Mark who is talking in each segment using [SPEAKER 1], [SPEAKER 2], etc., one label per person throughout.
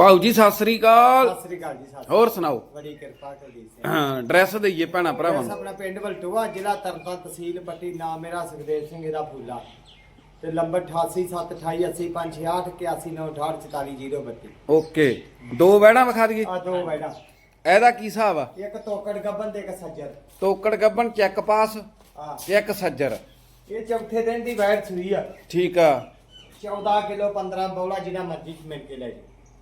[SPEAKER 1] ਭਾਊ ਜੀ ਸਤਿ ਸ੍ਰੀ ਅਕਾਲ।
[SPEAKER 2] ਸਤਿ ਸ੍ਰੀ ਅਕਾਲ ਜੀ ਸਤਿ
[SPEAKER 1] ਹੋਰ ਸੁਣਾਓ?
[SPEAKER 2] ਬੜੀ ਕਿਰਪਾ ਕੁਲਦੀਪ ਸਿੰਘ
[SPEAKER 1] ਡਰੈਸ ਦਈਏ ਭੈਣਾ ਭਰਾਵਾਂ ਨੂੰ।
[SPEAKER 2] ਆਪਣਾ ਪਿੰਡ ਵਲਟੂਆ ਜ਼ਿਲ੍ਹਾ ਤਰਨਤਾਰਨ ਤਹਿਸੀਲ ਪੱਟੀ ਨਾਮ ਮੇਰਾ ਸੁਖਦੇਵ ਸਿੰਘ ਇਹਦਾ ਫੂਲਾ। ਤੇ ਨੰਬਰ 8878288198444032
[SPEAKER 1] ਓਕੇ ਦੋ ਬੈਣਾ ਵਿਖਾ ਦਈਏ।
[SPEAKER 2] ਆ ਦੋ ਬੈਠਾ
[SPEAKER 1] ਇਹਦਾ ਕੀ ਹਿਸਾਬ ਆ?
[SPEAKER 2] ਇੱਕ ਤੋਕੜ ਗੱਬਨ ਤੇ ਇੱਕ ਸੱਜਰ।
[SPEAKER 1] ਤੋਕੜ ਗੱਬਨ ਚੈੱਕ ਪਾਸ
[SPEAKER 2] ਆ
[SPEAKER 1] ਇੱਕ ਸੱਜਰ।
[SPEAKER 2] ਇਹ ਚੌਥੇ ਦਿਨ ਦੀ ਵੈਟ ਸੂਈ ਆ।
[SPEAKER 1] ਠੀਕ ਆ।
[SPEAKER 2] 14 ਕਿਲੋ 15 ਬੋਲਾ ਜਿਹੜਾ ਮਰਜ਼ੀ ਚ ਮਿਲ ਕੇ ਲੈ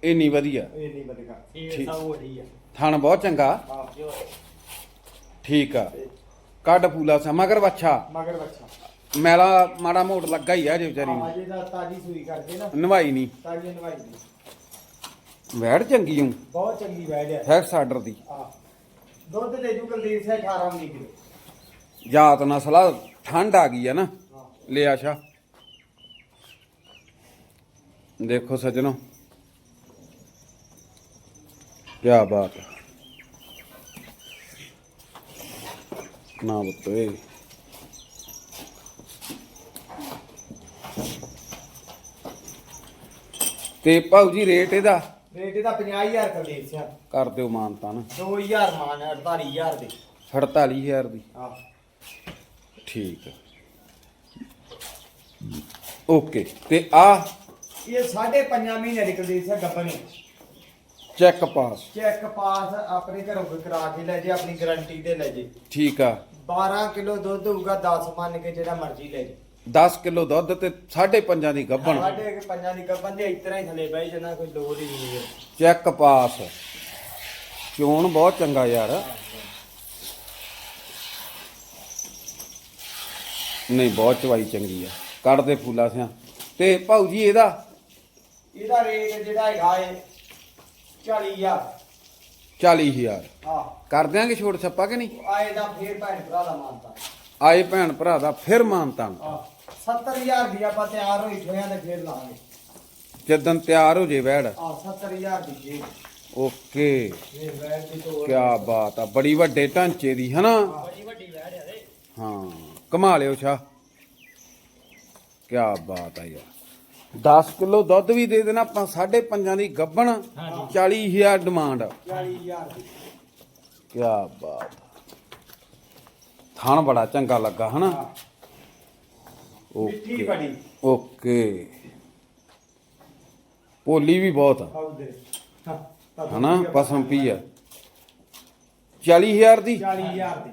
[SPEAKER 2] ਜਾ
[SPEAKER 1] ਇੰਨੀ ਵਧੀਆ।
[SPEAKER 2] ਇਹ ਨਹੀਂ ਬਦਗਾ ਇਹ
[SPEAKER 1] ਠੀਕ।
[SPEAKER 2] ਸਭ ਹੋੜੀ ਆ।
[SPEAKER 1] ਥਣ ਬਹੁਤ ਚੰਗਾ।
[SPEAKER 2] ਜੋ
[SPEAKER 1] ਠੀਕ ਆ। ਕੱਢ ਪੂਲਾ ਸਾ ਮਗਰ ਬੱਛਾ
[SPEAKER 2] ਮਗਰ ਬੱਚਾ
[SPEAKER 1] ਮੈਲਾ ਮਾੜਾ ਮੋਟ ਲੱਗਾ ਹੀ ਆ ਜੇ ਵਿਚਾਰੀ ਨੂੰ।
[SPEAKER 2] ਜਿਹਦਾ ਤਾਜੀ ਸੂਈ ਕਰਦੇ ਨਾ।
[SPEAKER 1] ਨਵਾਈ ਨਹੀਂ।
[SPEAKER 2] ਤਾਜੀ ਨਵਾਈ ਦੀ
[SPEAKER 1] ਵੈੜ ਚੰਗੀ ਹੂੰ
[SPEAKER 2] ਬਹੁਤ ਚੰਗੀ ਵੈਟ ਆ।
[SPEAKER 1] ਹੈਕਸ ਆਰਡਰ ਦੀ।
[SPEAKER 2] ਆ ਦੁੱਧ ਦੇ ਜੂ ਕੁਲਦੀਪ ਸਿੰਘ 18 19 ਕਿਲੋ
[SPEAKER 1] ਜਾਤ ਨਸਲਾ ਠੰਡ ਆ ਗਈ ਆ ਨਾ।
[SPEAKER 2] ਹਾਂ।
[SPEAKER 1] ਲੈ ਆਸ਼ਾ ਦੇਖੋ ਸੱਜਣੋ। ਕੀ ਬਾਤ ਹੈ। ਨਾ ਬਤੋਏ ਤੇ ਭਾਊ ਜੀ ਰੇਟ ਇਹਦਾ?
[SPEAKER 2] ਰੇਟ ਇਹਦਾ 50000 ਕੁਲਦੀਪ ਸਿੰਘ
[SPEAKER 1] ਕਰ ਦਿਓ ਮਾਨਤਾ ਨਾ।
[SPEAKER 2] 2000 ਮਾਨ 48000 ਦੇ।
[SPEAKER 1] 48000 ਦੀ।
[SPEAKER 2] ਆ
[SPEAKER 1] ਠੀਕ ਹੈ। ਓਕੇ ਤੇ ਆ
[SPEAKER 2] ਇਹ ਸਾਢੇ ਪੰਜਾਂ ਮਹੀਨੇ ਦੀ Kuldeep Singh Gabbani.
[SPEAKER 1] Check pass
[SPEAKER 2] check pass ਆਪਣੇ ਘਰੋਂ ਕਰਾ ਕੇ ਲੈ ਜੇ ਆਪਣੀ ਗਾਰੰਟੀ ਤੇ ਲੈ ਜੇ।
[SPEAKER 1] ਠੀਕ ਆ।
[SPEAKER 2] 12 ਕਿਲੋ ਦੁੱਧ ਹੋਊਗਾ 10 ਮੰਨ ਕੇ ਜਿਹੜਾ ਮਰਜ਼ੀ ਲੈ ਜੇ।
[SPEAKER 1] 10 ਕਿਲੋ ਦੁੱਧ ਤੇ 5.5 ਦੀ ਗੱਭਣ।
[SPEAKER 2] ਸਾਡੇ ਕੇ ਪੰਜਾਂ ਦੀ ਗੱਬਨ ਦੇ ਇਤਨਾ ਹੀ ਥਲੇ ਬਈ ਜਨਾ ਕੋਈ ਲੋੜ ਹੀ ਨਹੀਂ ਹੈ।
[SPEAKER 1] ਚੈੱਕ ਪਾਸ ਚੋਣ ਬਹੁਤ ਚੰਗਾ ਯਾਰ। ਨਹੀਂ ਬਹੁਤ ਚਵਾਈ ਚੰਗੀ ਆ। ਕੱਢਦੇ ਫੂਲਾ ਸਿਆਂ। ਤੇ ਭਾਊ ਜੀ ਇਹਦਾ?
[SPEAKER 2] ਇਹਦਾ ਰੇਟ ਜਿਹੜਾ ਹੈਗਾ ਏ 40000
[SPEAKER 1] 40000
[SPEAKER 2] ਆ
[SPEAKER 1] ਕਰ ਦਿਆਂਗੇ ਛੋਟ ਛੱਪਾ ਕਿ ਨਹੀਂ?
[SPEAKER 2] ਆਏ ਦਾ ਫੇਰ ਭੈਣ ਭਰਾ ਦਾ ਮਾਨਤਾ
[SPEAKER 1] ਆਏ ਭੈਣ ਭਰਾ ਦਾ ਫਿਰ ਮਾਨਤਾਨ
[SPEAKER 2] ਆ 70000 ਦੀ ਆਪਾਂ ਤਿਆਰ ਹੋਈ ਠੋਇਆਂ ਤੇ ਫੇਰ ਲਾਵਾਂਗੇ।
[SPEAKER 1] ਜਦੋਂ ਤਿਆਰ ਹੋ ਜੇ ਵੈੜ
[SPEAKER 2] ਆ 70000 ਦੀ ਜੀ
[SPEAKER 1] ਓਕੇ।
[SPEAKER 2] ਇਹ ਵੈਰ ਦੀ ਤੋੜ।
[SPEAKER 1] ਕੀ ਬਾਤ ਆ ਬੜੀ ਵੱਡੇ ਢਾਂਚੇ ਦੀ ਹਨਾ?
[SPEAKER 2] ਬੜੀ ਵੱਡੀ ਵੈਰ ਹੈ ਰੇ।
[SPEAKER 1] ਹਾਂ ਕਮਾ ਲਿਓ ਸ਼ਾ ਕੀ ਬਾਤ ਆ ਯਾਰ। 10 ਕਿਲੋ ਦੁੱਧ ਵੀ ਦੇ ਦੇਣਾ ਆਪਾਂ 5.5 ਦੀ ਗੱਬਣ 40000 ਡਿਮਾਂਡ
[SPEAKER 2] 40000 ਦੀ।
[SPEAKER 1] ਕੀ ਬਾਤ। ਥਣ ਬੜਾ ਚੰਗਾ ਲੱਗਾ ਹਨਾ।
[SPEAKER 2] ਮਿੱਠੀ
[SPEAKER 1] ਓਕੇ
[SPEAKER 2] ਬੜੀ।
[SPEAKER 1] ਓਕੇ। ਪੋਲੀ ਵੀ ਬਹੁਤ ਆ। ਹਨਾ? ਪਸਮ ਪੀ ਆ। 40000 ਦੀ?
[SPEAKER 2] 40000 ਦੀ।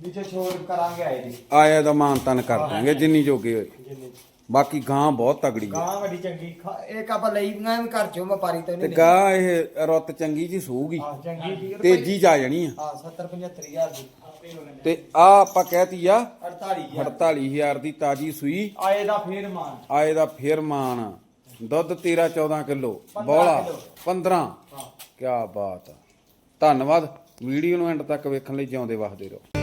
[SPEAKER 2] ਵਿੱਚ ਛੋੜ ਕਰਾਂਗੇ ਆਏ ਦੀ।
[SPEAKER 1] ਆਇਆ ਦਾ ਮਾਨ ਤਨ ਕਰ ਦਾਂਗੇ ਜਿੰਨੀ ਜੋਗੇ ਹੋਏ।
[SPEAKER 2] ਜਿੰਨੀ।
[SPEAKER 1] ਬਾਕੀ ਗਾਂ ਬਹੁਤ ਤਗੜੀ ਆ।
[SPEAKER 2] ਗਾਂ ਵੱਡੀ ਚੰਗੀ ਖਾ- ਇੱਕ ਆਪਾਂ ਲਈ ਗਾਂ ਵੀ ਘਰ ਚੋਂ ਵਪਾਰੀ ਤੋਂ
[SPEAKER 1] ਤੇ
[SPEAKER 2] ਨਹੀਂ
[SPEAKER 1] ਗਾਂ ਇਹ ਰੁੱਤ ਚੰਗੀ ਜੀ ਸੂਗੀ।
[SPEAKER 2] ਹਾਂ ਚੰਗੀ ਜੀ
[SPEAKER 1] ਤੇਜੀ ਚ ਆ ਜਾਣੀ ਆ।
[SPEAKER 2] ਹਾਂ 70 75000 ਦੀ। ਆਪੇ ਹੋ
[SPEAKER 1] ਤੇ ਆ ਆਪਾਂ ਕਹਿਤੀ ਆ
[SPEAKER 2] 48000
[SPEAKER 1] 48000 ਦੀ ਤਾਜੀ ਸੂਈ।
[SPEAKER 2] ਆਏ ਦਾ ਫੇਰ ਮਾਨ
[SPEAKER 1] ਆਏ ਦਾ ਫੇਰ ਮਾਨ ਦੁੱਧ 13 14 ਕਿਲੋ।
[SPEAKER 2] 15
[SPEAKER 1] ਬੋਲਾ।
[SPEAKER 2] ਕਿਲੋ।
[SPEAKER 1] 15
[SPEAKER 2] ਹਾਂ।
[SPEAKER 1] ਕੀ ਬਾਤ ਆ। ਧੰਨਵਾਦ। ਵੀਡੀਓ ਨੂੰ ਐਂਡ ਤੱਕ ਵੇਖਣ ਲਈ ਜਿਉਂਦੇ ਵਸਦੇ ਰਹੋ।